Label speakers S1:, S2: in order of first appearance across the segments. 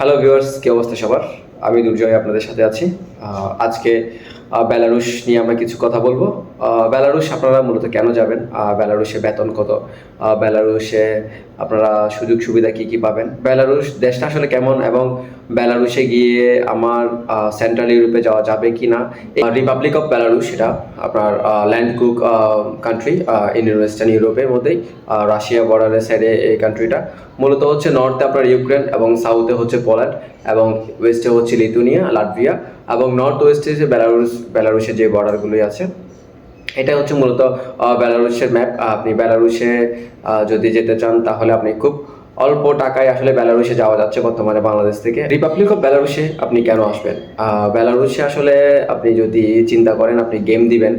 S1: Hello viewers কী অবস্থা সবার? আমি দুর্জয় আপনাদের সাথে আছি। আজকে বেলারুশ নিয়ে আমরা কিছু কথা বলব। বেলারুশ আপনারা মূলত কেন যাবেন? বেলারুশে বেতন কত? বেলারুশে আপনারা সুযোগ সুবিধা কি কি পাবেন? বেলারুশ দেশটা আসলে কেমন এবং বেলারুশে গিয়ে আমার সেন্ট্রাল ইউরোপে যাওয়া যাবে কি না রিপাবলিক অফ বেলারুশ সেটা আপনার landlocked country in western ইউরোপের মধ্যেই রাশিয়া বর্ডারের সাইডে এই কান্ট্রিটা মূলত হচ্ছে নর্থে আপনার ইউক্রেন এবং সাউথে হচ্ছে পোল্যান্ড এবং ওয়েস্টে হচ্ছে লিথুনিয়া লাটভিয়া এবং নর্থ ওয়েস্টে যে বেলারুস বেলারুশের যে বর্ডারগুলোই আছে এটা হচ্ছে মূলত বেলারুশের ম্যাপ আপনি বেলারুশে যদি যেতে চান, তাহলে আপনি খুব অল্প টাকায় আসলে বেলারুশে যাওয়া যাচ্ছে বর্তমানে বাংলাদেশ থেকে। রিপাবলিক অফ বেলারুশে আপনি কেন আসবেন? বেলারুশে আসলে আপনি যদি চিন্তা করেন, আপনি গেম দিবেন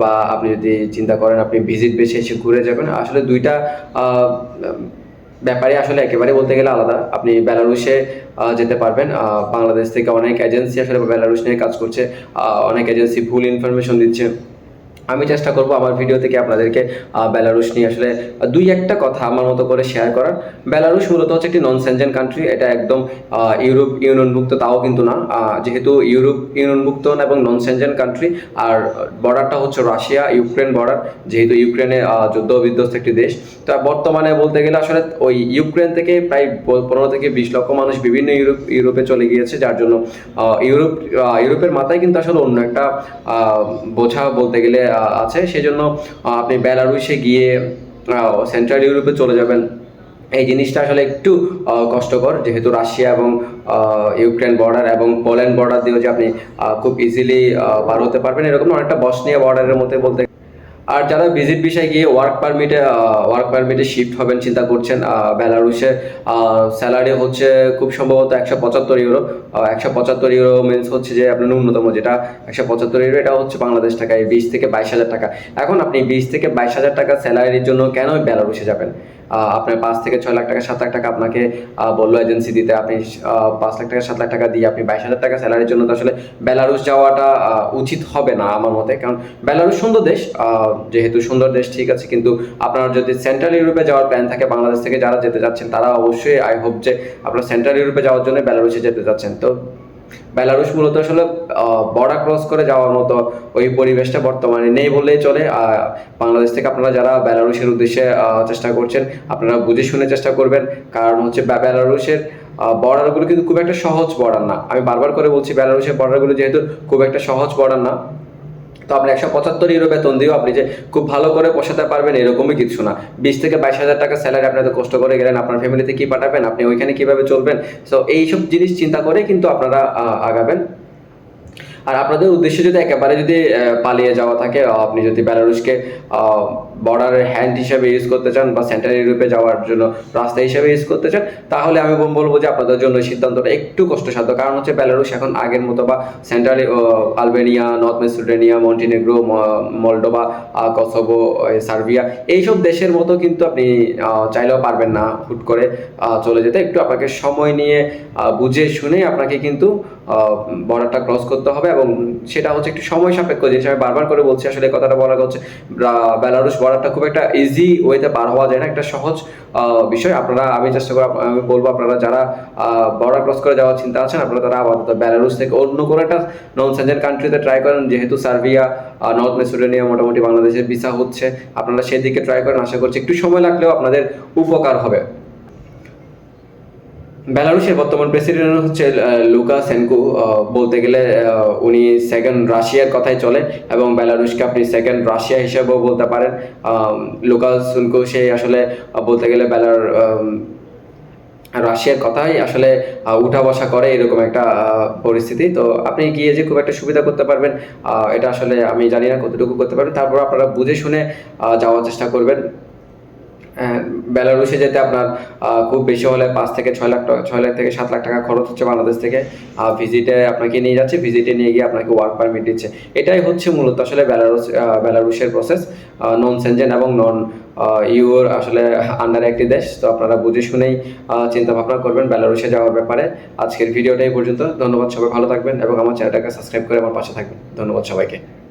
S1: বা আপনি যদি চিন্তা করেন, আপনি ভিজিট বেশি এসে ঘুরে যাবেন, আসলে দুইটা ব্যাপারে আসলে একেবারে বলতে গেলে আলাদা। আপনি বেলারুশে যেতে পারবেন। বাংলাদেশ থেকে অনেক এজেন্সি আসলে বেলারুশ নিয়ে কাজ করছে। অনেক এজেন্সি ভুল ইনফরমেশন দিচ্ছে। আমি চেষ্টা করব আমার ভিডিও থেকে আপনাদেরকে বেলারুশ নিয়ে আসলে দুই একটা কথা আমার মতো করে শেয়ার করার। বেলারুশ মূলত হচ্ছে একটি নন সেনজেন কান্ট্রি এটা একদম ইউরোপ ইউনিয়নভুক্ত তাও কিন্তু না। যেহেতু ইউরোপ ইউনিয়নভুক্ত না এবং নন সেনজেন কান্ট্রি আর বর্ডারটা হচ্ছে রাশিয়া ইউক্রেন বর্ডার যেহেতু ইউক্রেনে যুদ্ধ বিধ্বস্ত একটি দেশ। তো বর্তমানে বলতে গেলে আসলে ওই ইউক্রেন থেকে প্রায় পনেরো থেকে বিশ লক্ষ মানুষ বিভিন্ন ইউরোপ ইউরোপে চলে গিয়েছে, যার জন্য ইউরোপ ইউরোপের মাথায় কিন্তু আসলে অন্য একটা বোঝা বলতে গেলে আছে। সেজন্য আপনি বেলারুশে গিয়ে সেন্ট্রাল ইউরোপে চলে যাবেন। এই জিনিসটা আসলে একটু কষ্টকর। যেহেতু রাশিয়া এবং ইউক্রেন বর্ডার এবং পোল্যান্ড বর্ডার দিয়েও যে আপনি খুব ইজিলি পার হতে পারবেন। এরকম অনেকটা বসনিয়া বর্ডারের মধ্যে বলতে আর যারা ভিজিট বিষয়ে গিয়ে ওয়ার্ক পারমিটে ওয়ার্ক পারমিটে শিফট হবেন, চিন্তা করছেন বেলারুসে স্যালারি হচ্ছে খুব সম্ভবত একশো পঁচাত্তর ইউরো একশো পঁচাত্তর ইউরো মিনস হচ্ছে যে আপনার ন্যূনতম যেটা একশো পঁচাত্তর ইউরো এটা হচ্ছে বাংলাদেশ টাকায় বিশ থেকে বাইশ হাজার টাকা। এখন আপনি বিশ থেকে বাইশ হাজার টাকা স্যালারির জন্য কেন বেলারুসে যাবেন? আপনার পাঁচ থেকে ছয় লাখ টাকা, সাত লাখ টাকা আপনাকে বলল এজেন্সি দিতে। আপনি পাঁচ লাখ টাকা, সাত লাখ টাকা দিয়ে আপনি বাইশ হাজার টাকা স্যালারির জন্য তো আসলে বেলারুশ যাওয়াটা উচিত হবে না আমার মতে। কারণ বেলারুশ সুন্দর দেশ যেহেতু সুন্দর দেশ, ঠিক আছে। কিন্তু আপনার যদি সেন্ট্রাল ইউরোপে যাওয়ার প্ল্যান থাকে, বাংলাদেশ থেকে যারা যেতে যাচ্ছেন, তারা অবশ্যই আই হোপ যে আপনার সেন্ট্রাল ইউরোপে যাওয়ার জন্য বেলারুশে যেতে যাচ্ছেন। তো বেলারুশ মূলত আসলে বর্ডার ক্রস করে যাওয়ার মতো ওই পরিবেশটা বর্তমানে নেই বললেই চলে। বাংলাদেশ থেকে আপনারা যারা বেলারুশের উদ্দেশ্যে চেষ্টা করছেন, আপনারা বুঝে শুনে চেষ্টা করবেন। কারণ হচ্ছে বেলারুশের বর্ডারগুলো কিন্তু খুব একটা সহজ বর্ডার না। আমি বারবার করে বলছি, বেলারুশের বর্ডারগুলো যেহেতু খুব একটা সহজ বর্ডার না তো আপনি একশো পঁচাত্তর ইউরো বেতন দিয়েও আপনি যে খুব ভালো করে পোষাতে পারবেন এরকমই কিছু না। বিশ থেকে বাইশ হাজার টাকা স্যালারি আপনি কষ্ট করে গেলেন, আপনার ফ্যামিলিতে কি পাঠাবেন, আপনি ওইখানে কীভাবে চলবেন? সো এইসব জিনিস চিন্তা করে কিন্তু আপনারা আগাবেন। আর আপনাদের উদ্দেশ্য যদি একেবারে যদি পালিয়ে যাওয়া থাকে আপনি যদি বেলারুশকে বর্ডারের হ্যান্ড হিসেবে ইউজ করতে চান বা সেন্ট্রাল ইউরোপে যাওয়ার জন্য রাস্তা হিসাবে ইউজ করতে চান, তাহলে আমি বলব যে আপনাদের জন্য সিদ্ধান্তটা একটু কষ্টসাধ্য। কারণ হচ্ছে বেলারুশ এখন আগের মতো বা central Albania north Macedonia Montenegro Moldova Kosovo Serbia এইসব দেশের মতো কিন্তু আপনি চাইলেও পারবেন না হুট করে চলে যেতে। একটু আপনাকে সময় নিয়ে বুঝে শুনে আপনাকে কিন্তু বর্ডারটা ক্রস করতে হবে। এবং সেটা হচ্ছে একটু সময় সাপেক্ষ জিনিস আমি বারবার করে বলছি, আসলে কথাটা বলা হচ্ছে বেলারুশ বর্ডারটা খুব একটা ইজি ওয়েতে পার হওয়া যায় না, একটা সহজ বিষয়। আপনারা, আমি চেষ্টা করব আমি বলব, আপনারা যারা বর্ডার ক্রস করে যাওয়ার চিন্তা আছেন, আপনারা তারা আপাতত বেলারুশ থেকে অন্য কোনো একটা নন সেনজেন কান্ট্রিতে ট্রাই করেন, যেহেতু সার্বিয়া নর্থ মেসিডোনিয়া মোটামুটি বাংলাদেশের ভিসা হচ্ছে, আপনারা সেদিকে ট্রাই করেন, আশা করছি একটু সময় লাগলেও আপনাদের উপকার হবে। বেলারুশের বর্তমান প্রেসিডেন্ট হচ্ছে লুকা সেনকু। বলতে গেলে উনি সেকেন্ড রাশিয়ার কথাই চলে এবং বেলারুশকে আপনি সেকেন্ড রাশিয়া হিসেবেও বলতে পারেন। লুকা সেনকু, সে আসলে বলতে গেলে বেলার রাশিয়ার কথাই আসলে উঠা বসা করে এরকম একটা পরিস্থিতি। তো আপনি গিয়ে যে খুব একটা সুবিধা করতে পারবেন এটা আসলে আমি জানি না কতটুকু করতে পারবেন। তারপর আপনারা বুঝে শুনে যাওয়ার চেষ্টা করবেন। বেলারুশে যেতে আপনার খুব বেশি হলে পাঁচ থেকে ছয় লাখ টাকা ছয় লাখ থেকে সাত লাখ টাকা খরচ হচ্ছে বাংলাদেশ থেকে। ভিজিটে আপনাকে নিয়ে যাচ্ছে ভিজিটে নিয়ে গিয়ে আপনাকে ওয়ার্ক পারমিট দিচ্ছে। এটাই হচ্ছে মূলত আসলে বেলারুস আহ, বেলারুশের প্রসেস নন সেনজেন এবং নন ইউর আসলে আন্ডার একটি দেশ। তো আপনারা বুঝে শুনেই চিন্তা ভাবনা করবেন বেলারুশে যাওয়ার ব্যাপারে। আজকের ভিডিওটা এই পর্যন্ত। ধন্যবাদ সবাই ভালো থাকবেন এবং আমার চ্যানেলটাকে সাবস্ক্রাইব করে আমার পাশে থাকবেন। ধন্যবাদ সবাইকে।